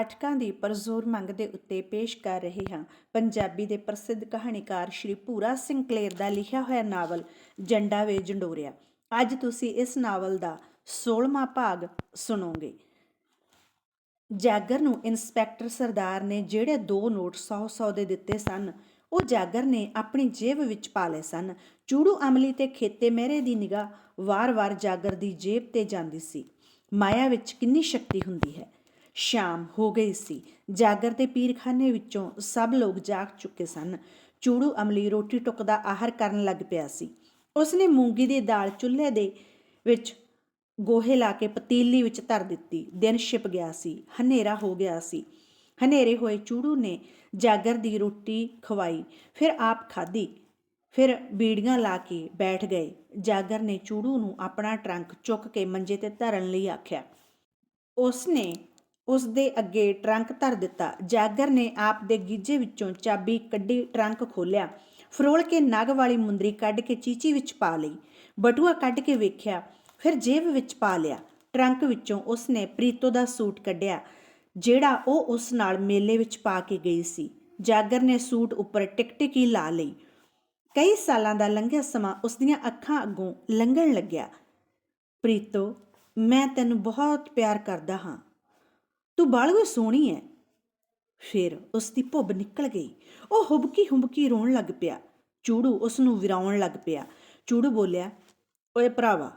ਪਾਠਕਾਂ ਦੀ ਪਰਜ਼ੋਰ ਮੰਗ ਦੇ ਉੱਤੇ ਪੇਸ਼ ਕਰ ਰਹੇ ਹਾਂ। ਪੰਜਾਬੀ ਦੇ ਪ੍ਰਸਿੱਧ ਕਹਾਣੀਕਾਰ ਸ਼੍ਰੀ ਭੂਰਾ ਸਿੰਘ ਕਲੇਰ ਦਾ ਲਿਖਿਆ ਹੋਇਆ ਨਾਵਲ, ਜੰਡਾ ਵੇ ਜੰਡੋਰਿਆ। ਅੱਜ ਤੁਸੀਂ ਇਸ ਨਾਵਲ ਦਾ 16ਵਾਂ ਭਾਗ ਸੁਣੋਗੇ। ਜਾਗਰ ਨੂੰ ਇੰਸਪੈਕਟਰ ਸਰਦਾਰ ਨੇ ਜਿਹੜੇ ਦੋ ਨੋਟ 100-100 ਦੇ ਦਿੱਤੇ ਸਨ, ਉਹ ਜਾਗਰ ਨੇ ਆਪਣੀ ਜੇਬ ਵਿੱਚ ਪਾ ਲਏ ਸਨ। ਚੂੜੂ ਅਮਲੀ ਤੇ ਖੇਤੇ ਮਹਿਰੇ ਦੀ ਨਿਗਾਹ ਵਾਰ-ਵਾਰ ਜਾਗਰ ਦੀ ਜੇਬ ਤੇ ਜਾਂਦੀ ਸੀ। ਮਾਇਆ ਵਿੱਚ ਕਿੰਨੀ ਸ਼ਕਤੀ ਹੁੰਦੀ ਹੈ? ਸ਼ਾਮ ਹੋ ਗਈ ਸੀ। ਜਾਗਰ ਦੇ ਪੀਰਖਾਨੇ ਵਿੱਚੋਂ ਸਭ ਲੋਕ ਜਾਗ ਚੁੱਕੇ ਸਨ। ਚੂੜੂ ਅਮਲੀ ਰੋਟੀ ਟੁੱਕ ਦਾ ਆਹਰ ਕਰਨ ਲੱਗ ਪਿਆ ਸੀ। ਉਸਨੇ ਮੂੰਗੀ ਦੀ ਦਾਲ ਚੁੱਲ੍ਹੇ ਦੇ ਵਿੱਚ ਗੋਹੇ ਲਾ ਕੇ ਪਤੀਲੀ ਵਿੱਚ ਧਰ ਦਿੱਤੀ। ਦਿਨ ਛਿਪ ਗਿਆ ਸੀ। ਹਨੇਰਾ ਹੋ ਗਿਆ ਸੀ। ਹਨੇਰੇ ਹੋਏ ਚੂੜੂ ਨੇ ਜਾਗਰ ਦੀ ਰੋਟੀ ਖਵਾਈ, ਫਿਰ ਆਪ ਖਾਧੀ, ਫਿਰ ਬੀੜੀਆਂ ਲਾ ਕੇ ਬੈਠ ਗਏ। ਜਾਗਰ ਨੇ ਚੂੜੂ ਨੂੰ ਆਪਣਾ ਟਰੰਕ ਚੁੱਕ ਕੇ ਮੰਜੇ ਤੇ ਧਰਨ ਲਈ ਆਖਿਆ। ਉਸਨੇ ਉਸ ਦੇ ਅੱਗੇ ਟਰੰਕ ਧਰ ਦਿੱਤਾ। ਜਾਗਰ ਨੇ ਆਪ ਦੇ ਗੀਜੇ ਵਿੱਚੋਂ ਚਾਬੀ ਕੱਢੀ, ਟਰੰਕ ਖੋਲ੍ਹਿਆ। ਫਰੋਲ ਕੇ ਨਗ ਵਾਲੀ ਮੁੰਦਰੀ ਕੱਢ ਕੇ ਚੀਚੀ ਵਿੱਚ ਪਾ ਲਈ। ਬਟੂਆ ਕੱਢ ਕੇ ਵੇਖਿਆ, ਫਿਰ ਜੇਬ ਵਿੱਚ ਪਾ ਲਿਆ। ਟਰੰਕ ਵਿੱਚੋਂ ਉਸਨੇ ਪ੍ਰੀਤੋ ਦਾ ਸੂਟ ਕੱਢਿਆ, ਜਿਹੜਾ ਉਹ ਉਸ ਨਾਲ ਮੇਲੇ ਵਿੱਚ ਪਾ ਕੇ ਗਈ ਸੀ। ਜਾਗਰ ਨੇ ਸੂਟ ਉੱਪਰ ਟਿਕਟਿਕੀ ਲਾ ਲਈ। ਕਈ ਸਾਲਾਂ ਦਾ ਲੰਘਿਆ ਸਮਾਂ ਉਸ ਦੀਆਂ ਅੱਖਾਂ ਅੱਗੋਂ ਲੰਘਣ ਲੱਗਿਆ। ਪ੍ਰੀਤੋ, ਮੈਂ ਤੈਨੂੰ ਬਹੁਤ ਪਿਆਰ ਕਰਦਾ ਹਾਂ। ਤੂੰ ਬਾਲਗੋ ਸੋਹਣੀ ਹੈ ਫਿਰ ਉਸ ਦੀ ਭੁੱਬ ਨਿਕਲ ਗਈ। ਉਹ ਹੁਬਕੀ ਹੁਬਕੀ ਰੋਣ ਲੱਗ ਪਿਆ। ਚੂੜੂ ਉਸ ਨੂੰ ਵਿਰਾਉਣ ਲੱਗ ਪਿਆ। ਚੂੜੂ ਬੋਲਿਆ, ਓਏ ਭਰਾਵਾ,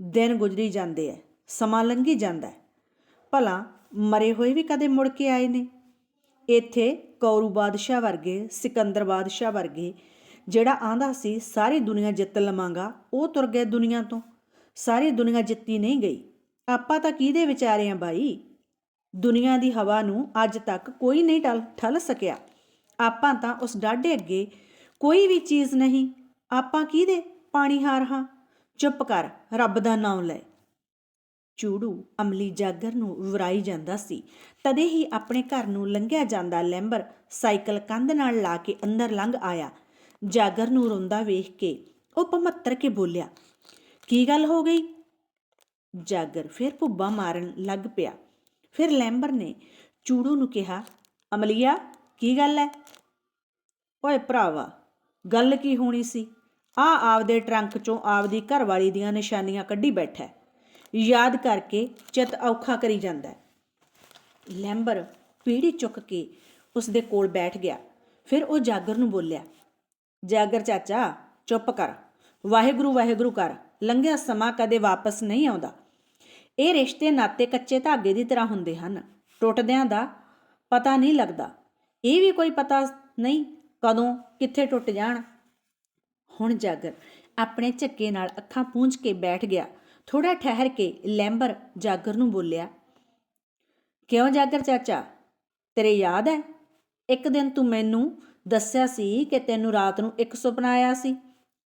ਦਿਨ ਗੁਜ਼ਰੀ ਜਾਂਦੇ ਐ, ਸਮਾਂ ਲੰਘੀ ਜਾਂਦਾ ਭਲਾ ਮਰੇ ਹੋਏ ਵੀ ਕਦੇ ਮੁੜ ਕੇ ਆਏ ਨੇ? ਇੱਥੇ ਕੌਰੂ ਬਾਦਸ਼ਾਹ ਵਰਗੇ, ਸਿਕੰਦਰ ਬਾਦਸ਼ਾਹ ਵਰਗੇ, ਜਿਹੜਾ ਆਂਦਾ ਸੀ, ਸਾਰੀ ਦੁਨੀਆ ਜਿੱਤ ਲਵਾਂਗਾ, ਉਹ ਤੁਰ ਗਏ ਦੁਨੀਆ ਤੋਂ। ਸਾਰੀ ਦੁਨੀਆ ਜਿੱਤੀ ਨਹੀਂ ਗਈ। ਆਪਾਂ ਤਾਂ ਕਿਹਦੇ ਵਿਚਾਰੇ ਆ ਬਾਈ? ਦੁਨੀਆ ਦੀ ਹਵਾ ਨੂੰ ਅੱਜ ਤੱਕ ਕੋਈ ਨਹੀਂ ਟਲ, ਠੱਲ ਸਕਿਆ। ਆਪਾਂ ਤਾਂ ਉਸ ਡਾਢੇ ਅੱਗੇ ਕੋਈ ਵੀ ਚੀਜ਼ ਨਹੀਂ। ਆਪਾਂ ਕਿਹਦੇ ਪਾਣੀ ਹਾਰ ਹਾਂ? ਚੁੱਪ ਕਰ, ਰੱਬ ਦਾ ਨਾਮ ਲੈ। ਚੂੜੂ ਅਮਲੀ ਜਾਗਰ ਨੂੰ ਵਰਾਈ ਜਾਂਦਾ ਸੀ। ਤਦੇ ਹੀ ਆਪਣੇ ਘਰ ਨੂੰ ਲੰਘਿਆ ਜਾਂਦਾ ਲੈਂਬਰ ਸਾਈਕਲ ਕੰਧ ਨਾਲ ਲਾ ਕੇ ਅੰਦਰ ਲੰਘ ਆਇਆ। ਜਾਗਰ ਨੂੰ ਰੋਂਦਾ ਵੇਖ ਕੇ ਉਹ ਭਮੱਤਰ ਕੇ ਬੋਲਿਆ, ਕੀ ਗੱਲ ਹੋ ਗਈ? ਜਾਗਰ ਫਿਰ ਭੁੱਬਾ ਮਾਰਨ ਲੱਗ ਪਿਆ। ਫਿਰ ਲੈਂਬਰ ਨੇ ਚੂੜੂ ਨੂੰ ਕਿਹਾ, ਅਮਲੀਆ, ਕੀ ਗੱਲ ਹੈ ਓਏ ਭਰਾਵਾ, ਗੱਲ ਕੀ ਹੋਣੀ ਸੀ? ਆ ਆਪਦੇ ਟਰੰਕ ਚੋਂ ਆਪਦੀ ਘਰਵਾਲੀ ਦੀਆਂ ਨਿਸ਼ਾਨੀਆਂ ਕੱਢੀ ਬੈਠਾ ਯਾਦ ਕਰਕੇ ਚਿੱਤ ਔਖਾ ਕਰੀ ਜਾਂਦਾ ਲੈਂਬਰ ਪੀੜੀ ਚੁੱਕ ਕੇ ਉਸ ਦੇ ਕੋਲ ਬੈਠ ਗਿਆ। ਫਿਰ ਉਹ ਜਾਗਰ ਨੂੰ ਬੋਲਿਆ, ਜਾਗਰ ਚਾਚਾ, ਚੁੱਪ ਕਰ। ਵਾਹਿਗੁਰੂ ਵਾਹਿਗੁਰੂ ਕਰ। ਲੰਘਿਆ ਸਮਾਂ ਕਦੇ ਵਾਪਸ ਨਹੀਂ ਆਉਂਦਾ। ਇਹ ਰਿਸ਼ਤੇ ਨਾਤੇ ਕੱਚੇ ਧਾਗੇ ਦੀ ਤਰ੍ਹਾਂ ਹੁੰਦੇ ਹਨ। ਟੁੱਟਦਿਆਂ ਦਾ ਪਤਾ ਨਹੀਂ ਲੱਗਦਾ। ਇਹ ਵੀ ਕੋਈ ਪਤਾ ਨਹੀਂ ਕਦੋਂ, ਕਿੱਥੇ ਟੁੱਟ ਜਾਣ। ਹੁਣ ਜਾਗਰ ਆਪਣੇ ਝੱਕੇ ਨਾਲ ਅੱਖਾਂ ਪੂੰਝ ਕੇ ਬੈਠ ਗਿਆ। ਥੋੜਾ ਠਹਿਰ ਕੇ ਲੈਂਬਰ ਜਾਗਰ ਨੂੰ ਬੋਲਿਆ, ਕਿਉਂ ਜਾਗਰ ਚਾਚਾ? ਤੇਰੇ ਯਾਦ ਹੈ ਇੱਕ ਦਿਨ ਤੂੰ ਮੈਨੂੰ ਦੱਸਿਆ ਸੀ ਕਿ ਤੈਨੂੰ ਰਾਤ ਨੂੰ ਇੱਕ ਸੁਪਨਾ ਆਇਆ ਸੀ।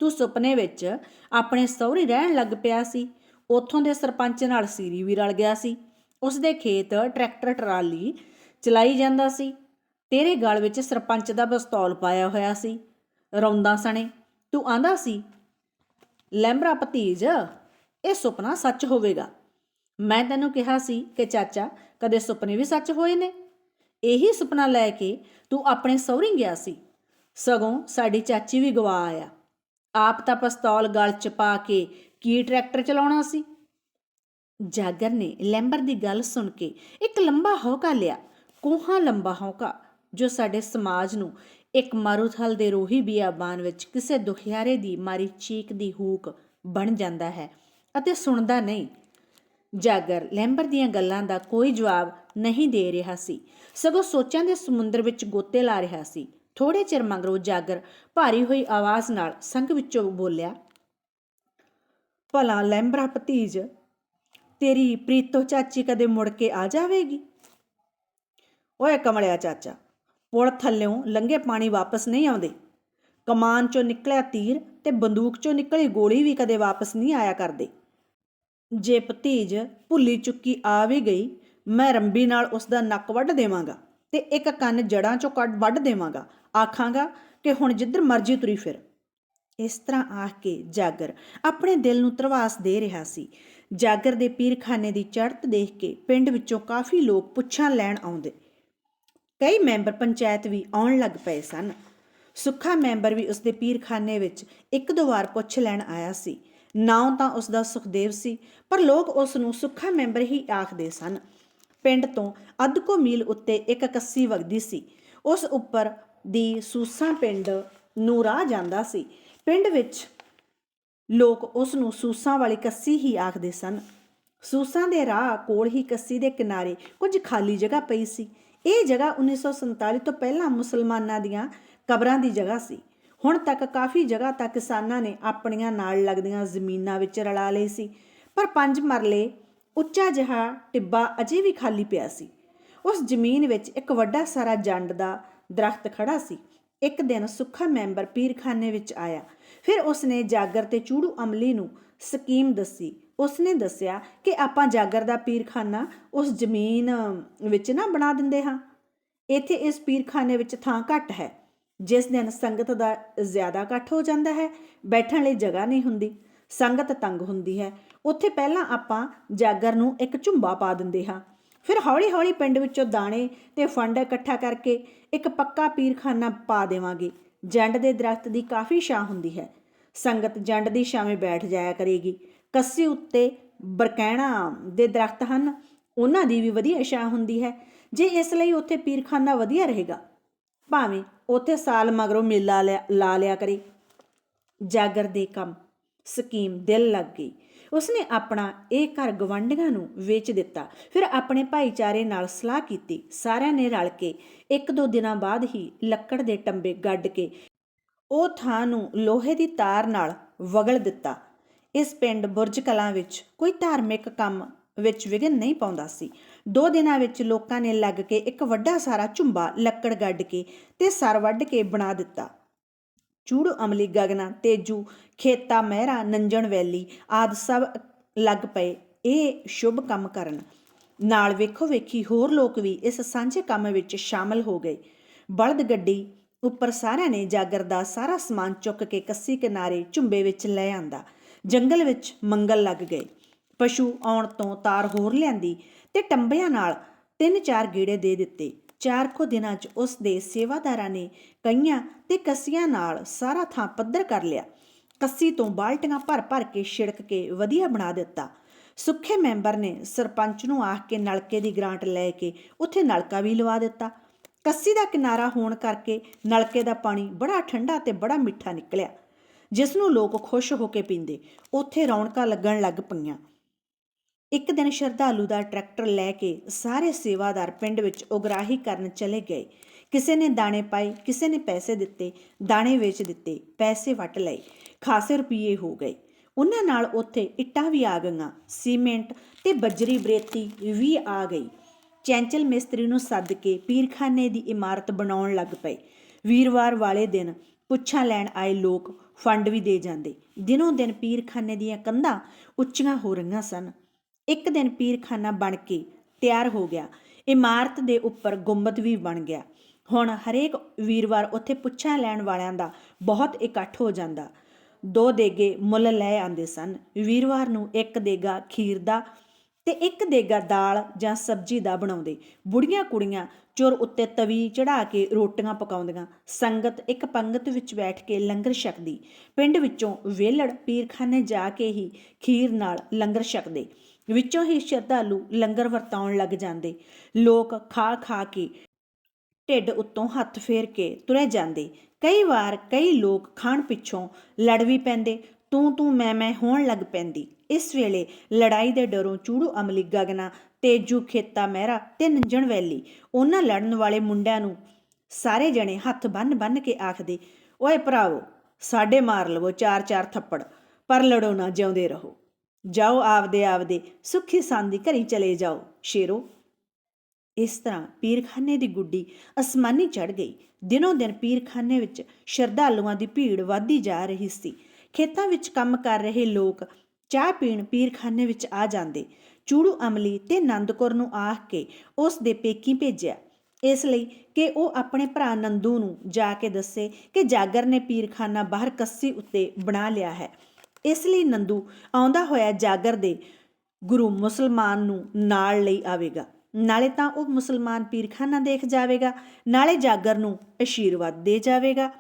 ਤੂੰ ਸੁਪਨੇ ਵਿੱਚ ਆਪਣੇ ਸਹੁਰੀ ਰਹਿਣ ਲੱਗ ਪਿਆ ਸੀ। ਉੱਥੋਂ ਦੇ ਸਰਪੰਚ ਨਾਲ ਸੀਰੀ ਵੀ ਰਲ ਗਿਆ ਸੀ। ਉਸ ਦੇ ਖੇਤ ਟਰੈਕਟਰ ਟਰਾਲੀ ਚਲਾਈ ਜਾਂਦਾ ਸੀ। ਤੇਰੇ ਗਲ ਵਿੱਚ ਸਰਪੰਚ ਦਾ ਪਿਸਤੌਲ ਪਾਇਆ ਹੋਇਆ ਸੀ। ਰੌਂਦਾ ਸਣੇ, ਤੂੰ ਆਂਦਾ ਸੀ ਲੈਂਬਰਾ ਭਤੀਜ, ਇਹ ਸੁਪਨਾ ਸੱਚ ਹੋਵੇਗਾ। ਮੈਂ ਤੈਨੂੰ ਕਿਹਾ ਸੀ ਕਿ ਚਾਚਾ ਕਦੇ ਸੁਪਨੇ ਵੀ ਸੱਚ ਹੋਏ ਨੇ। ਇਹੀ ਸੁਪਨਾ ਲੈ ਕੇ ਤੂੰ ਆਪਣੇ ਸਹੁਰੇ ਗਿਆ ਸੀ। ਸਗੋਂ ਸਾਡੀ ਚਾਚੀ ਵੀ ਗਵਾ ਆਇਆ। ਆਪ ਤਾਂ ਪਿਸਤੌਲ ਗਲ ਚ ਪਾ ਕੇ ਕੀ ਟਰੈਕਟਰ ਚਲਾਉਣਾ ਸੀ? ਜਾਗਰ ਨੇ ਲੈਂਬਰ ਦੀ ਗੱਲ ਸੁਣ ਕੇ ਇੱਕ ਲੰਬਾ ਹੌਕਾ ਲਿਆ, ਕੋਹਾਂ ਲੰਬਾ ਹੌਕਾ, ਜੋ ਸਾਡੇ ਸਮਾਜ ਨੂੰ ਇੱਕ ਮਾਰੂਥਲ ਦੇ ਰੋਹੀ ਬਿਆਬਾਨ ਵਿੱਚ ਕਿਸੇ ਦੁਖਿਆਰੇ ਦੀ ਮਾਰੀ ਚੀਕ ਦੀ ਹੂਕ ਬਣ ਜਾਂਦਾ ਹੈ ਅਤੇ ਸੁਣਦਾ ਨਹੀਂ। ਜਾਗਰ ਲੈਂਬਰ ਦੀਆਂ ਗੱਲਾਂ ਦਾ ਕੋਈ ਜਵਾਬ ਨਹੀਂ ਦੇ ਰਿਹਾ ਸੀ। ਸਗੋਂ ਸੋਚਾਂ ਦੇ ਸਮੁੰਦਰ ਵਿੱਚ ਗੋਤੇ ਲਾ ਰਿਹਾ ਸੀ। ਥੋੜੇ ਚਿਰ ਮਗਰੋਂ ਜਾਗਰ ਭਾਰੀ ਹੋਈ ਆਵਾਜ਼ ਨਾਲ ਸੰਗ ਵਿੱਚੋਂ ਬੋਲਿਆ ਭਲਾ ਲੈਂਬਰਾ ਭਤੀਜ, ਤੇਰੀ ਪ੍ਰੀਤੋ ਚਾਚੀ ਕਦੇ ਮੁੜ ਕੇ ਆ ਜਾਵੇਗੀ? ਓਏ ਕਮਲਿਆ ਚਾਚਾ, ਪੁਲ ਥੱਲਿਓਂ ਲੰਘੇ ਪਾਣੀ ਵਾਪਸ ਨਹੀਂ ਆਉਂਦੇ। ਕਮਾਨ ਚੋਂ ਨਿਕਲਿਆ ਤੀਰ ਤੇ ਬੰਦੂਕ ਚੋਂ ਨਿਕਲੀ ਗੋਲੀ ਵੀ ਕਦੇ ਵਾਪਸ ਨਹੀਂ ਆਇਆ ਕਰਦੇ। ਜੇ ਭਤੀਜ ਭੁੱਲੀ ਚੁੱਕੀ ਆ ਵੀ ਗਈ, ਮੈਂ ਰੰਬੀ ਨਾਲ ਉਸ ਦਾ ਨੱਕ ਵੱਢ ਦੇਵਾਂਗਾ ਤੇ ਇੱਕ ਕੰਨ ਜੜਾਂ ਚੋਂ ਕੱਢ ਵੱਢ ਦੇਵਾਂਗਾ। ਆਖਾਂਗਾ ਕਿ ਹੁਣ ਜਿੱਧਰ ਮਰਜ਼ੀ ਤੁਰੀ ਫਿਰ। ਇਸ ਤਰ੍ਹਾਂ ਆਖ ਕੇ ਜਾਗਰ ਆਪਣੇ ਦਿਲ ਨੂੰ ਤਰਵਾਸ ਦੇ ਰਿਹਾ ਸੀ। ਜਾਗਰ ਦੇ ਪੀਰਖਾਨੇ ਦੀ ਚੜ੍ਹਤ ਦੇਖ ਕੇ ਪਿੰਡ ਵਿੱਚੋਂ ਕਾਫੀ ਲੋਕ ਪੁੱਛਾਂ ਲੈਣ ਆਉਂਦੇ। ਕਈ ਮੈਂਬਰ ਪੰਚਾਇਤ ਵੀ ਆਉਣ ਲੱਗ ਪਏ ਸਨ। ਸੁੱਖਾ ਮੈਂਬਰ ਵੀ ਉਸਦੇ ਪੀਰਖਾਨੇ ਵਿੱਚ ਇੱਕ ਦੋ ਵਾਰ ਪੁੱਛ ਲੈਣ ਆਇਆ ਸੀ। ਨਾਂ ਤਾਂ ਉਸਦਾ ਸੁਖਦੇਵ ਸੀ, ਪਰ ਲੋਕ ਉਸ ਨੂੰ ਸੁੱਖਾ ਮੈਂਬਰ ਹੀ ਆਖਦੇ ਸਨ। ਪਿੰਡ ਤੋਂ ਅੱਧ ਕੋ ਮੀਲ ਉੱਤੇ ਇੱਕ ਕੱਸੀ ਵਗਦੀ ਸੀ। ਉਸ ਉੱਪਰ ਦੀ ਸੂਸਾਂ ਪਿੰਡ ਨੂੰ ਰਾਹ ਜਾਂਦਾ ਸੀ। ਪਿੰਡ ਵਿੱਚ ਲੋਕ ਉਸ ਨੂੰ ਸੂਸਾਂ ਵਾਲੀ ਕੱਸੀ ਹੀ ਆਖਦੇ ਸਨ। ਸੂਸਾਂ ਦੇ ਰਾਹ ਕੋਲ ਹੀ ਕੱਸੀ ਦੇ ਕਿਨਾਰੇ ਕੁਝ ਖਾਲੀ ਜਗ੍ਹਾ ਪਈ ਸੀ। ਇਹ ਜਗ੍ਹਾ 1947 ਤੋਂ ਪਹਿਲਾਂ ਮੁਸਲਮਾਨਾਂ ਦੀਆਂ ਕਬਰਾਂ ਦੀ ਜਗ੍ਹਾ ਸੀ। ਹੁਣ ਤੱਕ ਕਾਫੀ ਜਗ੍ਹਾ ਤਾਂ ਕਿਸਾਨਾਂ ਨੇ ਆਪਣੀਆਂ ਨਾਲ ਲੱਗਦੀਆਂ ਜ਼ਮੀਨਾਂ ਵਿੱਚ ਰਲਾ ਲਈ ਸੀ। ਪਰ ਪੰਜ ਮਰਲੇ, ਉੱਚਾ ਜਿਹਾ ਟਿੱਬਾ ਅਜੇ ਵੀ ਖਾਲੀ ਪਿਆ ਸੀ। ਉਸ ਜ਼ਮੀਨ ਵਿੱਚ ਇੱਕ ਵੱਡਾ ਸਾਰਾ ਜੰਡ ਦਾ ਦਰਖਤ ਖੜਾ ਸੀ। ਇੱਕ ਦਿਨ ਸੁੱਖਾ ਮੈਂਬਰ ਪੀਰਖਾਨੇ ਵਿੱਚ ਆਇਆ। ਫਿਰ ਉਸਨੇ ਜਾਗਰ ਤੇ ਚੂੜੂ ਅਮਲੀ ਨੂੰ ਸਕੀਮ ਦੱਸੀ। ਉਸਨੇ ਦੱਸਿਆ ਕਿ ਆਪਾਂ ਜਾਗਰ ਦਾ ਪੀਰਖਾਨਾ ਉਸ ਜ਼ਮੀਨ ਵਿੱਚ ਨਾ ਬਣਾ ਦਿੰਦੇ ਹਾਂ। ਇੱਥੇ ਇਸ ਪੀਰਖਾਨੇ ਵਿੱਚ ਥਾਂ ਘੱਟ ਹੈ। ਜਿਸ ਦਿਨ ਸੰਗਤ ਦਾ ਜ਼ਿਆਦਾ ਇਕੱਠ ਹੋ ਜਾਂਦਾ ਹੈ, ਬੈਠਣ ਲਈ ਜਗ੍ਹਾ ਨਹੀਂ ਹੁੰਦੀ, ਸੰਗਤ ਤੰਗ ਹੁੰਦੀ ਹੈ। ਉੱਥੇ ਪਹਿਲਾਂ ਆਪਾਂ ਜਾਗਰ ਨੂੰ ਇੱਕ ਝੁੰਬਾ ਪਾ ਦਿੰਦੇ ਹਾਂ। ਫਿਰ ਹੌਲੀ-ਹੌਲੀ ਪਿੰਡ ਵਿੱਚੋਂ ਦਾਣੇ ਤੇ ਫੰਡ ਇਕੱਠਾ ਕਰਕੇ ਇੱਕ ਪੱਕਾ ਪੀਰਖਾਨਾ ਪਾ ਦੇਵਾਂਗੇ। ਜੰਡ ਦੇ ਦਰਖਤ ਦੀ ਕਾਫੀ ਛਾਂ ਹੁੰਦੀ ਹੈ। ਸੰਗਤ ਜੰਡ ਦੀ ਛਾਵੇਂ ਬੈਠ ਜਾਇਆ ਕਰੇਗੀ। ਕੱਸੀ ਉੱਤੇ ਬਰਕੈਣਾ ਦੇ ਦਰਖਤ ਹਨ। ਉਹਨਾਂ ਦੀ ਵੀ ਵਧੀਆ ਛਾਂ ਹੁੰਦੀ ਹੈ। ਜੇ ਇਸ ਲਈ ਉੱਥੇ ਪੀਰਖਾਨਾ ਵਧੀਆ ਰਹੇਗਾ, ਭਾਵੇਂ ਉੱਥੇ ਸਾਲ ਮਗਰੋਂ ਮੇਲਾ ਲਿਆ- ਲਾ ਲਿਆ ਕਰੇ। ਜਾਗਰ ਦੇ ਕੰਮ ਸਕੀਮ ਦਿਲ ਲੱਗ ਗਈ। ਉਸਨੇ ਆਪਣਾ ਇਹ ਘਰ ਗਵੰਡੀਆਂ ਨੂੰ ਵੇਚ ਦਿੱਤਾ। ਫਿਰ ਆਪਣੇ ਭਾਈਚਾਰੇ ਨਾਲ ਸਲਾਹ ਕੀਤੀ। ਸਾਰਿਆਂ ਨੇ ਰਲ ਕੇ ਇੱਕ ਦੋ ਦਿਨਾਂ ਬਾਅਦ ਹੀ ਲੱਕੜ ਦੇ ਟੰਬੇ ਗੱਡ ਕੇ ਉਹ ਥਾਂ ਨੂੰ ਲੋਹੇ ਦੀ ਤਾਰ ਨਾਲ ਵਗਲ ਦਿੱਤਾ। ਇਸ ਪਿੰਡ ਬੁਰਜ ਕਲਾਂ ਵਿੱਚ ਕੋਈ ਧਾਰਮਿਕ ਕੰਮ ਵਿੱਚ ਵਿਘਨ ਨਹੀਂ ਪਾਉਂਦਾ ਸੀ। ਦੋ ਦਿਨਾਂ ਵਿੱਚ ਲੋਕਾਂ ਨੇ ਲੱਗ ਕੇ ਇੱਕ ਵੱਡਾ ਸਾਰਾ ਝੁੰਬਾ ਲੱਕੜ ਗੱਡ ਕੇ ਤੇ ਸਰ ਵੱਢ ਕੇ ਬਣਾ ਦਿੱਤਾ। ਚੂੜੂ ਅਮਲੀ ਗਗਨਾ, ਤੇਜੂ, ਖੇਤਾ ਮਹਿਰਾ, ਨੰਜਣ ਵੈਲੀ ਆਦ ਸਭ ਲੱਗ ਪਏ। ਇਹ ਸ਼ੁਭ ਕੰਮ ਕਰਨ। ਨਾਲ ਵੇਖੋ ਵੇਖੀ ਹੋਰ ਲੋਕ ਵੀ ਇਸ ਸਾਂਝੇ ਕੰਮ ਵਿੱਚ ਸ਼ਾਮਲ ਹੋ ਗਏ। ਬਲਦ ਗੱਡੀ ਉੱਪਰ ਸਾਰਿਆਂ ਨੇ ਜਾਗਰ ਦਾ ਸਾਰਾ ਸਮਾਨ ਚੁੱਕ ਕੇ ਕੱਸੀ ਕਿਨਾਰੇ ਝੁੰਬੇ ਵਿੱਚ ਲੈ ਆਂਦਾ। ਜੰਗਲ ਵਿੱਚ ਮੰਗਲ ਲੱਗ ਗਏ। ਪਸ਼ੂ ਆਉਣ ਤੋਂ ਤਾਰ ਹੋਰ ਲਿਆਂਦੀ ਤੇ ਟੰਬਿਆਂ ਨਾਲ ਤਿੰਨ ਚਾਰ ਗੇੜੇ ਦੇ ਦਿੱਤੇ। ਚਾਰ ਕੁ ਦਿਨਾਂ 'ਚ ਉਸ ਦੇ ਸੇਵਾਦਾਰਾਂ ਨੇ ਕਈਆਂ ਤੇ ਕੱਸੀਆਂ ਨਾਲ ਸਾਰਾ ਥਾਂ ਪੱਧਰ ਕਰ ਲਿਆ। ਕੱਸੀ ਤੋਂ ਬਾਲਟੀਆਂ ਭਰ ਭਰ ਕੇ ਛਿੜਕ ਕੇ ਵਧੀਆ ਬਣਾ ਦਿੱਤਾ। ਸੁੱਖੇ ਮੈਂਬਰ ਨੇ ਸਰਪੰਚ ਨੂੰ ਆਖ ਕੇ ਨਲਕੇ ਦੀ ਗ੍ਰਾਂਟ ਲੈ ਕੇ ਉੱਥੇ ਨਲਕਾ ਵੀ ਲਵਾ ਦਿੱਤਾ। ਕੱਸੀ ਦਾ ਕਿਨਾਰਾ ਹੋਣ ਕਰਕੇ ਨਲਕੇ ਦਾ ਪਾਣੀ ਬੜਾ ਠੰਡਾ ਤੇ ਬੜਾ ਮਿੱਠਾ ਨਿਕਲਿਆ ਜਿਸ ਨੂੰ ਲੋਕ ਖੁਸ਼ ਹੋ ਕੇ ਪੀਂਦੇ। ਉੱਥੇ ਰੌਣਕਾਂ ਲੱਗਣ ਲੱਗ ਪਈਆਂ। ਇੱਕ ਦਿਨ ਸ਼ਰਧਾਲੂ ਦਾ ਟਰੈਕਟਰ ਲੈ ਕੇ ਸਾਰੇ ਸੇਵਾਦਾਰ ਪਿੰਡ ਵਿੱਚ ਉਗਰਾਹੀ ਕਰਨ ਚਲੇ ਗਏ। ਕਿਸੇ ਨੇ ਦਾਣੇ ਪਾਏ, ਕਿਸੇ ਨੇ ਪੈਸੇ ਦਿੱਤੇ, ਦਾਣੇ ਵੇਚ ਦਿੱਤੇ, ਪੈਸੇ ਵਟ ਲਏ, ਖਾਸੇ ਰੁਪਏ ਹੋ ਗਏ। ਉਹਨਾਂ ਨਾਲ ਉੱਥੇ ਇੱਟਾਂ ਵੀ ਆ ਗਈਆਂ, ਸੀਮੈਂਟ ਤੇ ਬਜਰੀ ਬਰੇਤੀ ਵੀ ਆ ਗਈ। ਚੈਂਚਲ ਮਿਸਤਰੀ ਨੂੰ ਸੱਦ ਕੇ ਪੀਰਖਾਨੇ ਦੀ ਇਮਾਰਤ ਬਣਾਉਣ ਲੱਗ ਪਏ। ਵੀਰਵਾਰ ਵਾਲੇ ਦਿਨ ਪੁੱਛਾਂ ਲੈਣ ਆਏ ਲੋਕ ਫੰਡ ਵੀ ਦੇ ਜਾਂਦੇ। ਦਿਨੋਂ ਦਿਨ ਪੀਰਖਾਨੇ ਦੀਆਂ ਕੰਧਾਂ ਉੱਚੀਆਂ ਹੋ ਰਹੀਆਂ ਸਨ। ਇੱਕ ਦਿਨ ਪੀਰਖਾਨਾ ਬਣ ਕੇ ਤਿਆਰ ਹੋ ਗਿਆ। ਇਮਾਰਤ ਦੇ ਉੱਪਰ ਗੁੰਬਦ ਵੀ ਬਣ ਗਿਆ। ਹੁਣ ਹਰੇਕ ਵੀਰਵਾਰ ਉੱਥੇ ਪੁੱਛਾਂ ਲੈਣ ਵਾਲਿਆਂ ਦਾ ਬਹੁਤ ਇਕੱਠ ਹੋ ਜਾਂਦਾ। ਦੋ ਦੇਗੇ ਮੁੱਲ ਲੈ ਆਂਦੇ ਸਨ। ਵੀਰਵਾਰ ਨੂੰ ਇੱਕ ਦੇਗਾ ਖੀਰ ਦਾ ਤੇ ਇੱਕ ਦੇਗਾ ਦਾਲ ਜਾਂ ਸਬਜ਼ੀ ਦਾ ਬਣਾਉਂਦੇ। ਬੁੜੀਆਂ ਕੁੜੀਆਂ ਚੁਰ ਉੱਤੇ ਤਵੀ ਚੜਾ ਕੇ ਰੋਟੀਆਂ ਪਕਾਉਂਦੀਆਂ। ਸੰਗਤ ਇੱਕ ਪੰਗਤ ਵਿੱਚ ਬੈਠ ਕੇ ਲੰਗਰ ਛਕਦੀ। ਪਿੰਡ ਵਿੱਚੋਂ ਵੇਲੜ ਪੀਰਖਾਨੇ ਜਾ ਕੇ ਹੀ ਖੀਰ ਨਾਲ ਲੰਗਰ ਛਕਦੇ। ਵਿੱਚੋਂ ਹੀ ਸ਼ਰਧਾਲੂ ਲੰਗਰ ਵਰਤਾਉਣ ਲੱਗ ਜਾਂਦੇ। ਲੋਕ ਖਾ ਖਾ ਕੇ ਢਿੱਡ ਉੱਤੋਂ ਹੱਥ ਫੇਰ ਕੇ ਤੁਰੇ ਜਾਂਦੇ। ਕਈ ਵਾਰ ਕਈ ਲੋਕ ਖਾਣ ਪਿੱਛੋਂ ਲੜ ਵੀ ਪੈਂਦੇ। ਤੂੰ ਤੂੰ ਮੈਂ ਮੈਂ ਹੋਣ ਲੱਗ ਪੈਂਦੀ। ਇਸ ਵੇਲੇ ਲੜਾਈ ਦੇ ਡਰੋਂ ਚੂੜੂ ਅਮਲੀ ਗਗਨਾ, ਤੇਜੂ ਖੇਤਾ ਮਹਿਰਾ ਤੇ ਨੰਜਣ ਵੈਲੀ। ਉਹਨਾਂ ਲੜਨ ਵਾਲੇ ਮੁੰਡਿਆਂ ਨੂੰ ਸਾਰੇ ਜਣੇ ਹੱਥ ਬੰਨ ਬੰਨ ਕੇ ਆਖਦੇ, ਓਏ ਭਰਾਵੋ, ਸਾਡੇ ਮਾਰ ਲਵੋ ਚਾਰ ਚਾਰ ਥੱਪੜ, ਪਰ ਲੜੋ ਨਾ, ਜਿਉਂਦੇ ਰਹੋ। ਜਾਓ ਆਪਦੇ ਆਪਦੇ ਸੁੱਖੀ ਸਾਂਦੀ ਘਰੀ ਚਲੇ ਜਾਓ। ਸ਼ੇਰੋ, ਇਸ ਤਰ੍ਹਾਂ ਪੀਰਖਾਨੇ ਦੀ ਗੁੱਡੀ ਅਸਮਾਨੀ ਚੜ ਗਈ। ਦਿਨੋਂ ਦਿਨ ਪੀਰਖਾਨੇ ਵਿੱਚ ਸ਼ਰਧਾਲੂਆਂ ਦੀ ਭੀੜ ਵਧਦੀ ਜਾ ਰਹੀ ਸੀ। ਖੇਤਾਂ ਵਿੱਚ ਕੰਮ ਕਰ ਰਹੇ ਲੋਕ ਚਾਹ ਪੀਣ ਪੀਰਖਾਨੇ ਵਿੱਚ ਆ ਜਾਂਦੇ। ਚੂੜੂ ਅਮਲੀ ਤੇ ਨੰਦਕੌਰ ਨੂੰ ਆਖ ਕੇ ਉਸ ਦੇ ਪੇਕੀ ਭੇਜਿਆ। ਇਸ ਲਈ ਕਿ ਉਹ ਆਪਣੇ ਭਰਾ ਨੰਦੂ ਨੂੰ ਜਾ ਕੇ ਦੱਸੇ ਕਿ ਜਾਗਰ ਨੇ ਪੀਰਖਾਨਾ ਬਾਹਰ ਕੱਸੀ ਉੱਤੇ ਬਣਾ ਲਿਆ ਹੈ। ਇਸ ਲਈ ਨੰਦੂ ਆਉਂਦਾ ਹੋਇਆ ਜਾਗਰ ਦੇ ਗੁਰੂ ਮੁਸਲਮਾਨ ਨੂੰ ਨਾਲ ਲਈ ਆਵੇਗਾ। ਨਾਲੇ ਤਾਂ ਉਹ ਮੁਸਲਮਾਨ ਪੀਰਖਾਨਾ ਦੇਖ ਜਾਵੇਗਾ, ਨਾਲੇ ਜਾਗਰ ਨੂੰ ਅਸ਼ੀਰਵਾਦ ਦੇ ਜਾਵੇਗਾ।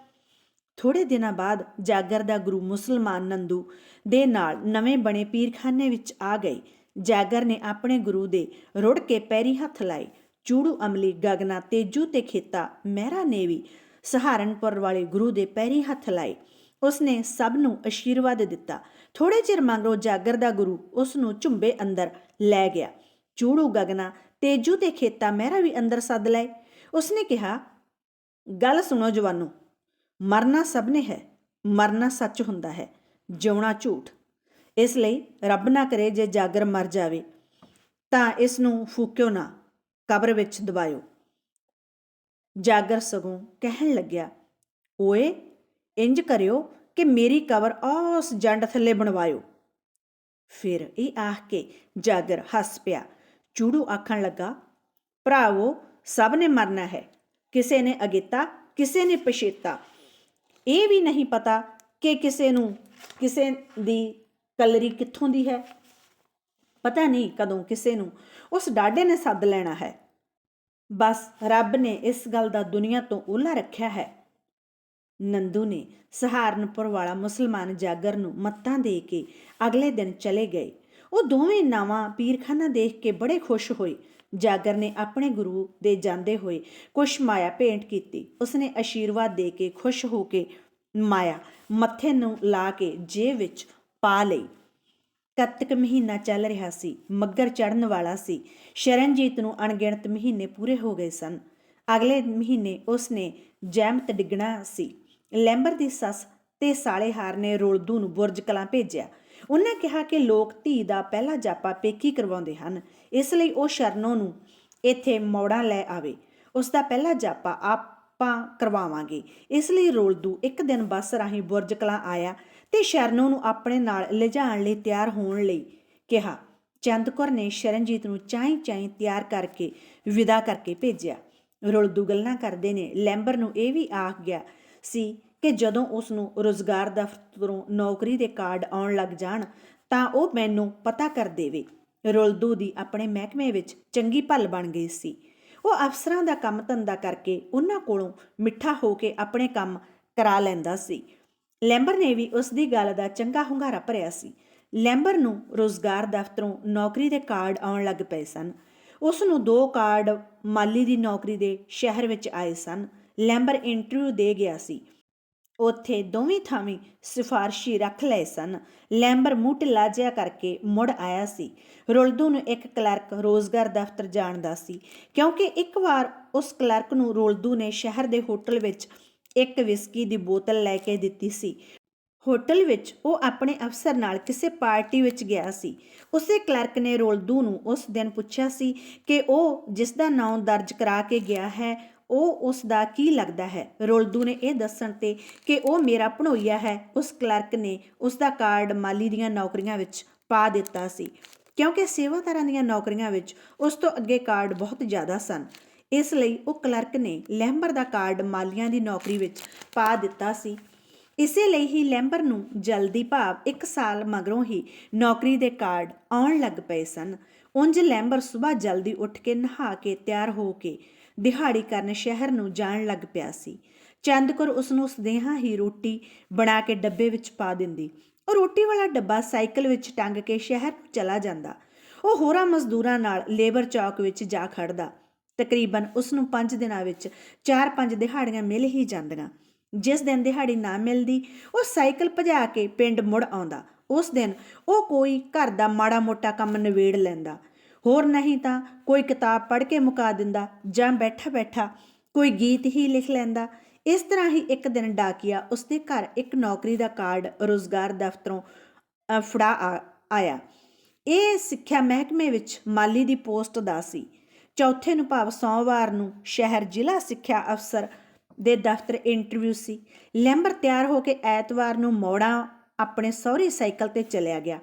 ਥੋੜੇ ਦਿਨਾਂ ਬਾਅਦ ਜਾਗਰ ਦਾ ਗੁਰੂ ਮੁਸਲਮਾਨ ਨੰਦੂ ਦੇ ਨਾਲ ਨਵੇਂ ਬਣੇ ਪੀਰਖਾਨੇ ਵਿੱਚ ਆ ਗਏ। ਜਾਗਰ ਨੇ ਆਪਣੇ ਗੁਰੂ ਦੇ ਰੁੜ ਕੇ ਪੈਰੀ ਹੱਥ ਲਾਏ। ਚੂੜੂ ਅਮਲੀ ਗਗਨਾ, ਤੇਜੂ ਤੇ ਖੇਤਾ, ਮਹਿਰਾ ਨੇ ਵੀ ਸਹਾਰਨਪੁਰ ਵਾਲੇ ਗੁਰੂ ਦੇ ਪੈਰੀ ਹੱਥ ਲਾਏ। ਉਸਨੇ ਸਭ ਨੂੰ ਅਸ਼ੀਰਵਾਦ ਦਿੱਤਾ। ਥੋੜੇ ਚਿਰ ਮਗਰੋਂ ਜਾਗਰ ਦਾ ਗੁਰੂ ਉਸ ਨੂੰ ਝੁੰਬੇ ਅੰਦਰ ਲੈ ਗਿਆ। ਚੂੜੂ ਗਗਨਾ, ਤੇਜੂ ਤੇ ਖੇਤਾ ਮਹਿਰਾ ਵੀ ਅੰਦਰ ਸੱਦ ਲਏ। ਉਸਨੇ ਕਿਹਾ, ਗੱਲ ਸੁਣੋ ਜਵਾਨੋ, ਮਰਨਾ ਸਭ ਨੇ ਹੈ, ਮਰਨਾ ਸੱਚ ਹੁੰਦਾ ਹੈ, ਜਿਉਣਾ ਝੂਠ। ਇਸ ਲਈ ਰੱਬ ਨਾ ਕਰੇ ਜੇ ਜਾਗਰ ਮਰ ਜਾਵੇ, ਤਾਂ ਇਸ ਨੂੰ ਫੂਕਿਓ ਨਾ, ਕਬਰ ਵਿੱਚ ਦਬਾਇਓ। ਜਾਗਰ ਸਗੋਂ ਕਹਿਣ ਲੱਗਿਆ, ਓਏ ਇੰਜ ਕਰਿਓ ਕਿ ਮੇਰੀ ਕਬਰ ਉਸ ਜੰਡ ਥੱਲੇ ਬਣਵਾਇਓ। ਫਿਰ ਇਹ ਆਖ ਕੇ ਜਾਗਰ ਹੱਸ ਪਿਆ। ਚੂੜੂ ਆਖਣ ਲੱਗਾ, ਭਰਾਵੋ, ਸਭ ਨੇ ਮਰਨਾ ਹੈ। ਕਿਸੇ ਨੇ ਅਗੇਤਾ, ਕਿਸੇ ਨੇ ਪਛੇਤਾ। ਇਹ ਵੀ ਨਹੀਂ ਪਤਾ ਕਿ ਕਿਸੇ ਨੂੰ, ਕਿਸੇ ਦੀ ਕਲਰੀ ਕਿੱਥੋਂ ਦੀ ਹੈ। ਪਤਾ ਨਹੀਂ ਕਦੋਂ ਕਿਸੇ ਨੂੰ ਉਸ ਡਾਡੇ ਨੇ ਸੱਦ ਲੈਣਾ ਹੈ। ਬਸ ਰੱਬ ਨੇ ਇਸ ਗੱਲ ਦਾ ਦੁਨੀਆ ਤੋਂ ਓਲਾ ਰੱਖਿਆ ਹੈ। ਨੰਦੂ ਨੇ ਸਹਾਰਨਪੁਰ ਵਾਲਾ ਮੁਸਲਮਾਨ ਜਾਗਰ ਨੂੰ ਮੱਤਾਂ ਦੇ ਕੇ ਅਗਲੇ ਦਿਨ ਚਲੇ ਗਏ। ਉਹ ਦੋਵੇਂ ਨਾਵਾਂ ਪੀਰਖਾਨਾ ਦੇਖ ਕੇ ਬੜੇ ਖੁਸ਼ ਹੋਏ। ਜਾਗਰ ਨੇ ਆਪਣੇ ਗੁਰੂ ਦੇ ਜਾਂਦੇ ਹੋਏ ਕੁਛ ਮਾਇਆ ਭੇਂਟ ਕੀਤੀ। ਉਸਨੇ ਅਸ਼ੀਰਵਾਦ ਦੇ ਕੇ ਖੁਸ਼ ਹੋ ਕੇ ਮਾਇਆ ਮੱਥੇ ਨੂੰ ਲਾ ਕੇ ਜੇਬ ਵਿੱਚ ਪਾ ਲਈ। ਕੱਤਕ ਮਹੀਨਾ ਚੱਲ ਰਿਹਾ ਸੀ, ਮੱਗਰ ਚੜਨ ਵਾਲਾ ਸੀ। ਸ਼ਰਨਜੀਤ ਨੂੰ ਅਣਗਿਣਤ ਮਹੀਨੇ ਪੂਰੇ ਹੋ ਗਏ ਸਨ। ਅਗਲੇ ਮਹੀਨੇ ਉਸਨੇ ਜੈਮਤ ਡਿੱਗਣਾ ਸੀ। ਲੈਂਬਰ ਦੀ ਸੱਸ ਤੇ ਸਾਲੇਹਾਰ ਨੇ ਰੋਲਦੂ ਨੂੰ ਬੁਰਜ ਕਲਾਂ ਭੇਜਿਆ। ਉਹਨਾਂ ਕਿਹਾ ਕਿ ਲੋਕ ਧੀ ਦਾ ਪਹਿਲਾ ਜਾਪਾ ਪੇਕੀ ਕਰਵਾਉਂਦੇ ਹਨ। ਇਸ ਲਈ ਉਹ ਸ਼ਰਨੋਂ ਨੂੰ ਇੱਥੇ ਮੌੜਾ ਲੈ ਆਵੇ। ਉਸ ਦਾ ਪਹਿਲਾ ਜਾਪਾ ਆਪਾਂ ਕਰਵਾਵਾਂਗੇ। ਇਸ ਲਈ ਰੋਲਦੂ ਇੱਕ ਦਿਨ ਬੱਸ ਰਾਹੀਂ ਬੁਰਜ ਕਲਾਂ ਆਇਆ ਤੇ ਸ਼ਰਨੋਂ ਨੂੰ ਆਪਣੇ ਨਾਲ ਲਿਜਾਣ ਲਈ ਤਿਆਰ ਹੋਣ ਲਈ ਕਿਹਾ। ਚੰਦਕੌਰ ਨੇ ਸ਼ਰਨਜੀਤ ਨੂੰ ਚਾਈ ਚਾਈ ਤਿਆਰ ਕਰਕੇ ਵਿਦਾ ਕਰਕੇ ਭੇਜਿਆ। ਰੋਲਦੂ ਗੱਲਾਂ ਕਰਦੇ ਨੇ। ਲੈਂਬਰ ਨੂੰ ਇਹ ਵੀ ਆਖ ਗਿਆ ਸੀ ਕਿ ਜਦੋਂ ਉਸ ਨੂੰ ਰੋਜ਼ਗਾਰ ਦਫ਼ਤਰੋਂ ਨੌਕਰੀ ਦੇ ਕਾਰਡ ਆਉਣ ਲੱਗ ਜਾਣ, ਤਾਂ ਉਹ ਮੈਨੂੰ ਪਤਾ ਕਰ ਦੇਵੇ। ਰੁਲਦੂ ਦੀ ਆਪਣੇ ਮਹਿਕਮੇ ਵਿੱਚ ਚੰਗੀ ਭੱਲ ਬਣ ਗਈ ਸੀ। ਉਹ ਅਫਸਰਾਂ ਦਾ ਕੰਮ ਧੰਦਾ ਕਰਕੇ ਉਹਨਾਂ ਕੋਲੋਂ ਮਿੱਠਾ ਹੋ ਕੇ ਆਪਣੇ ਕੰਮ ਕਰਾ ਲੈਂਦਾ ਸੀ। ਲੈਂਬਰ ਨੇ ਵੀ ਉਸ ਦੀ ਗੱਲ ਦਾ ਚੰਗਾ ਹੁੰਗਾਰਾ ਭਰਿਆ ਸੀ। ਲੈਂਬਰ ਨੂੰ ਰੋਜ਼ਗਾਰ ਦਫ਼ਤਰੋਂ ਨੌਕਰੀ ਦੇ ਕਾਰਡ ਆਉਣ ਲੱਗ ਪਏ ਸਨ। ਉਸ ਨੂੰ ਦੋ ਕਾਰਡ ਮਾਲੀ ਦੀ ਨੌਕਰੀ ਦੇ ਸ਼ਹਿਰ ਵਿੱਚ ਆਏ ਸਨ। ਲੈਂਬਰ ਇੰਟਰਵਿਊ ਦੇ ਗਿਆ ਸੀ। ਉੱਥੇ ਦੋਵੇਂ ਥਾਵੇਂ ਸਿਫਾਰਸ਼ੀ ਰੱਖ ਲਏ ਸਨ। ਲੈਂਬਰ ਮੂੰਹ ਢਿੱਲਾ ਜਿਹਾ ਕਰਕੇ ਮੁੜ ਆਇਆ ਸੀ। ਰੁਲਦੂ ਨੂੰ ਇੱਕ ਕਲਰਕ ਰੋਜ਼ਗਾਰ ਦਫ਼ਤਰ ਜਾਣਦਾ ਸੀ, ਕਿਉਂਕਿ ਇੱਕ ਵਾਰ ਉਸ ਕਲਰਕ ਨੂੰ ਰੁਲਦੂ ਨੇ ਸ਼ਹਿਰ ਦੇ ਹੋਟਲ ਵਿੱਚ ਇੱਕ ਵਿਸਕੀ ਦੀ ਬੋਤਲ ਲੈ ਕੇ ਦਿੱਤੀ ਸੀ। ਹੋਟਲ ਵਿੱਚ ਉਹ ਆਪਣੇ ਅਫਸਰ ਨਾਲ ਕਿਸੇ ਪਾਰਟੀ ਵਿੱਚ ਗਿਆ ਸੀ। ਉਸੇ ਕਲਰਕ ਨੇ ਰੋਲਦੂ ਨੂੰ ਉਸ ਦਿਨ ਪੁੱਛਿਆ ਸੀ ਕਿ ਉਹ ਜਿਸ ਦਾ ਨਾਮ ਦਰਜ ਕਰਾ ਕੇ ਗਿਆ ਹੈ ਉਹ ਉਸ ਦਾ ਕੀ ਲੱਗਦਾ ਹੈ? ਰੋਲਦੂ ਨੇ ਇਹ ਦੱਸਣ ਤੇ ਕਿ ਉਹ ਮੇਰਾ ਭਣੋਈਆ ਹੈ। ਉਸ ਕਲਰਕ ਨੇ ਉਸ ਦਾ ਕਾਰਡ ਮਾਲੀ ਦੀਆਂ ਨੌਕਰੀਆਂ ਵਿੱਚ ਪਾ ਦਿੱਤਾ ਸੀ। ਕਿਉਂਕਿ ਸੇਵਾਦਾਰਾਂ ਦੀਆਂ ਨੌਕਰੀਆਂ ਵਿੱਚ ਉਸ ਤੋਂ ਅੱਗੇ ਕਾਰਡ ਬਹੁਤ ਜ਼ਿਆਦਾ ਸਨ। ਇਸ ਲਈ ਉਹ ਕਲਰਕ ਨੇ ਲੈਂਬਰ ਦਾ ਕਾਰਡ ਮਾਲੀਆਂ ਦੀ ਨੌਕਰੀ ਵਿੱਚ ਪਾ ਦਿੱਤਾ ਸੀ। ਇਸੇ ਲਈ ਹੀ ਲੈਂਬਰ ਨੂੰ ਜਲਦੀ ਭਾਵ 1 ਸਾਲ ਮਗਰੋਂ ਹੀ ਨੌਕਰੀ ਦੇ ਕਾਰਡ ਆਉਣ ਲੱਗ ਪਏ ਸਨ। ਉਂਝ ਲੈਂਬਰ ਸਵੇਰ ਜਲਦੀ ਉੱਠ ਕੇ ਨਹਾ ਕੇ ਤਿਆਰ ਹੋ ਕੇ ਦਿਹਾੜੀ ਕਰਨ ਸ਼ਹਿਰ ਨੂੰ ਜਾਣ ਲੱਗ ਪਿਆ ਸੀ। ਚੰਦਕੌਰ ਉਸ ਨੂੰ ਸਦੇਹਾ ਹੀ ਰੋਟੀ ਬਣਾ ਕੇ ਡੱਬੇ ਵਿੱਚ ਪਾ ਦਿੰਦੀ। ਉਹ ਰੋਟੀ ਵਾਲਾ ਡੱਬਾ ਸਾਈਕਲ ਵਿੱਚ ਟੰਗ ਕੇ ਸ਼ਹਿਰ ਨੂੰ ਚਲਾ ਜਾਂਦਾ। ਉਹ ਹੋਰਾਂ ਮਜ਼ਦੂਰਾਂ ਨਾਲ ਲੇਬਰ ਚੌਕ ਵਿੱਚ ਜਾ ਖੜਦਾ ਤਕਰੀਬਨ ਉਸ ਨੂੰ 5 ਦਿਨਾਂ ਵਿੱਚ 4-5 ਦਿਹਾੜੀਆਂ ਮਿਲ ਹੀ ਜਾਂਦੀਆਂ। ਜਿਸ ਦਿਨ ਦਿਹਾੜੀ ਨਾ ਮਿਲਦੀ, ਉਹ ਸਾਈਕਲ ਭਜਾ ਕੇ ਪਿੰਡ ਮੁੜ ਆਉਂਦਾ। ਉਸ ਦਿਨ ਉਹ ਕੋਈ ਘਰ ਦਾ ਮਾੜਾ ਮੋਟਾ ਕੰਮ ਨਿਬੇੜ ਲੈਂਦਾ। ਹੋਰ ਨਹੀਂ ਤਾਂ ਕੋਈ ਕਿਤਾਬ ਪੜ੍ਹ ਕੇ ਮੁਕਾ ਦਿੰਦਾ ਜਾਂ ਬੈਠਾ ਬੈਠਾ ਕੋਈ ਗੀਤ ਹੀ ਲਿਖ ਲੈਂਦਾ। ਇਸ ਤਰ੍ਹਾਂ ਹੀ ਇੱਕ ਦਿਨ ਡਾਕੀਆ ਉਸਦੇ ਘਰ ਇੱਕ ਨੌਕਰੀ ਦਾ ਕਾਰਡ ਰੋਜ਼ਗਾਰ ਦਫ਼ਤਰੋਂ ਫੜਾ ਆ- ਆਇਆ। ਇਹ ਸਿੱਖਿਆ ਮਹਿਕਮੇ ਵਿੱਚ ਮਾਲੀ ਦੀ ਪੋਸਟ ਦਾ ਸੀ। ਚੌਥੇ ਨੂੰ ਭਾਵ ਸੋਮਵਾਰ ਨੂੰ ਸ਼ਹਿਰ ਜ਼ਿਲ੍ਹਾ ਸਿੱਖਿਆ ਅਫਸਰ ਦੇ ਦਫ਼ਤਰ ਇੰਟਰਵਿਊ ਸੀ। ਲੈਂਬਰ ਤਿਆਰ ਹੋ ਕੇ ਐਤਵਾਰ ਨੂੰ ਮੋੜਾ ਆਪਣੇ ਸਹੁਰੇ ਸਾਈਕਲ ਤੇ ਚਲਿਆ ਗਿਆ।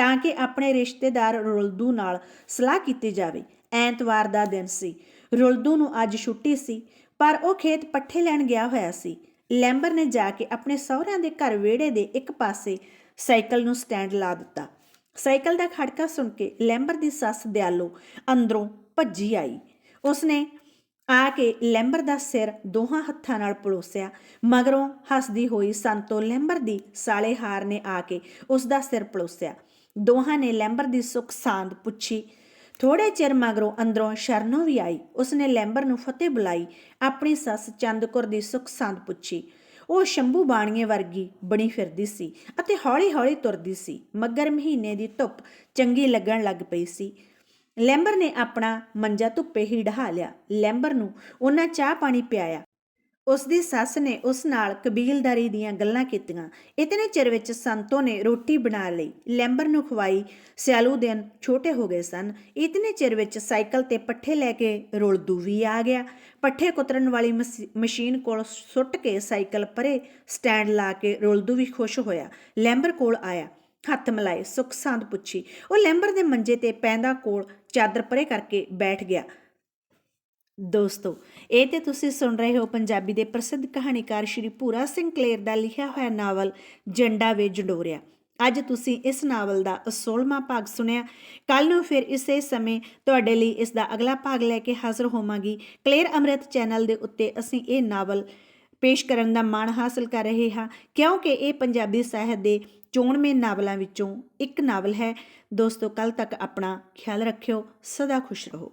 ਤਾਂ ਕਿ ਆਪਣੇ ਰਿਸ਼ਤੇਦਾਰ ਰੁਲਦੂ ਨਾਲ ਸਲਾਹ ਕੀਤੀ ਜਾਵੇ। ਐਤਵਾਰ ਦਾ ਦਿਨ ਸੀ। ਰੁਲਦੂ ਨੂੰ ਅੱਜ ਛੁੱਟੀ ਸੀ, ਪਰ ਉਹ ਖੇਤ ਪੱਠੇ ਲੈਣ ਗਿਆ ਹੋਇਆ ਸੀ। ਲੈਂਬਰ ਨੇ ਜਾ ਕੇ ਆਪਣੇ ਸਹੁਰਿਆਂ ਦੇ ਘਰ ਵਿਹੜੇ ਦੇ ਇੱਕ ਪਾਸੇ ਸਾਈਕਲ ਨੂੰ ਸਟੈਂਡ ਲਾ ਦਿੱਤਾ। ਸਾਈਕਲ ਦਾ ਖੜਕਾ ਸੁਣ ਕੇ ਲੈਂਬਰ ਦੀ ਸੱਸ ਦਿਆਲੋ ਅੰਦਰੋਂ ਭੱਜੀ ਆਈ। ਉਸਨੇ ਆ ਕੇ ਲੈਂਬਰ ਦਾ ਸਿਰ ਦੋਹਾਂ ਹੱਥਾਂ ਨਾਲ ਪਲੋਸਿਆ, ਮਗਰੋਂ ਹੱਸਦੀ ਹੋਈ ਸੰਤੋ ਲੈਂਬਰ ਦੀ ਸਾਲੇ ਹਾਰ ਨੇ ਆ ਕੇ ਉਸ ਦਾ ਸਿਰ ਪਲੋਸਿਆ। ਦੋਹਾਂ ਨੇ ਲੈਂਬਰ ਦੀ ਸੁੱਖ ਸਾਂਦ ਪੁੱਛੀ। ਥੋੜੇ ਚਿਰ ਮਗਰੋਂ ਅੰਦਰੋਂ ਸ਼ਰਨੋ ਵੀ ਆਈ। ਉਸਨੇ ਲੈਂਬਰ ਨੂੰ ਫਤਿਹ ਬੁਲਾਈ। ਆਪਣੀ ਸੱਸ ਚੰਦਕੁਰ ਦੀ ਸੁੱਖ ਸਾਂਦ ਪੁੱਛੀ। ਉਹ ਸ਼ੰਭੂ ਬਾਣੀਏ ਵਰਗੀ ਬਣੀ ਫਿਰਦੀ ਸੀ ਅਤੇ ਹੌਲੀ-ਹੌਲੀ ਤੁਰਦੀ ਸੀ। ਮੱਗਰ ਮਹੀਨੇ ਦੀ ਧੁੱਪ ਚੰਗੀ ਲੱਗਣ ਲੱਗ ਪਈ ਸੀ। ਲੈਂਬਰ ਨੇ ਆਪਣਾ ਮੰਜਾ ਧੁੱਪੇ ਹੀ ਢਹਾ ਲਿਆ। ਲੈਂਬਰ ਨੂੰ ਉਹਨਾਂ ਚਾਹ ਪਾਣੀ ਪਿਆਇਆ। ਉਸ ਦੀ ਸੱਸ ਨੇ ਉਸ ਨਾਲ ਕਬੀਲਦਾਰੀ ਦੀਆਂ ਗੱਲਾਂ ਕੀਤੀਆਂ। ਇਤਨੇ ਚਿਰ ਵਿੱਚ ਸੰਤੋ ਨੇ ਰੋਟੀ ਬਣਾ ਲਈ। ਲੈਂਬਰ ਨੂੰ ਖਵਾਈ। ਸਿਆਲੂ ਦਿਨ ਛੋਟੇ ਹੋ ਗਏ ਸਨ। ਇਤਨੇ ਚਿਰ ਵਿੱਚ ਸਾਈਕਲ ਤੇ ਪੱਠੇ ਲੈ ਕੇ ਰੁਲਦੂ ਵੀ ਆ ਗਿਆ। ਪੱਠੇ ਕੁਤਰਨ ਵਾਲੀ ਮਸ- ਮਸ਼ੀਨ ਕੋਲ ਸੁੱਟ ਕੇ ਸਾਈਕਲ ਪਰੇ ਸਟੈਂਡ ਲਾ ਕੇ ਰੁਲਦੂ ਵੀ ਖੁਸ਼ ਹੋਇਆ। ਲੈਂਬਰ ਕੋਲ ਆਇਆ। ਹੱਥ ਮਿਲਾਏ, ਸੁੱਖ ਸਾਂਦ ਪੁੱਛੀ। ਉਹ ਲੈਂਬਰ ਦੇ ਮੰਜੇ ਤੇ ਪੈਂਦਾ ਕੋਲ ਚਾਦਰ ਪਰੇ ਕਰਕੇ ਬੈਠ ਗਿਆ। ਦੋਸਤੋ, ਇਹ ਤੇ ਤੁਸੀਂ ਸੁਣ ਰਹੇ ਹੋ ਪੰਜਾਬੀ ਦੇ ਪ੍ਰਸਿੱਧ ਕਹਾਣੀਕਾਰ ਸ਼੍ਰੀ ਭੂਰਾ ਸਿੰਘ ਕਲੇਰ ਦਾ ਲਿਖਿਆ ਹੋਇਆ ਨਾਵਲ ਜੰਡਾ ਵੇ ਜੰਡੋਰਿਆ। ਅੱਜ ਤੁਸੀਂ ਇਸ ਨਾਵਲ ਦਾ 16ਵਾਂ ਭਾਗ ਸੁਣਿਆ। ਕੱਲ ਨੂੰ ਫਿਰ ਇਸੇ ਸਮੇਂ ਤੁਹਾਡੇ ਲਈ ਇਸ ਦਾ ਅਗਲਾ ਭਾਗ ਲੈ ਕੇ ਹਾਜ਼ਰ ਹੋਵਾਂਗੀ। ਕਲੇਰ ਅੰਮ੍ਰਿਤ ਚੈਨਲ ਦੇ ਉੱਤੇ ਅਸੀਂ ਇਹ ਨਾਵਲ ਪੇਸ਼ ਕਰਨ ਦਾ ਮਾਣ ਹਾਸਲ ਕਰ ਰਹੇ ਹਾਂ, ਕਿਉਂਕਿ ਇਹ ਪੰਜਾਬੀ ਸਾਹਿਤ ਦੇ ਚੋਣਵੇਂ ਨਾਵਲਾਂ ਵਿੱਚੋਂ ਇੱਕ ਨਾਵਲ ਹੈ। ਦੋਸਤੋ ਕੱਲ ਤੱਕ ਆਪਣਾ ਖਿਆਲ ਰੱਖਿਓ, ਸਦਾ ਖੁਸ਼ ਰਹੋ।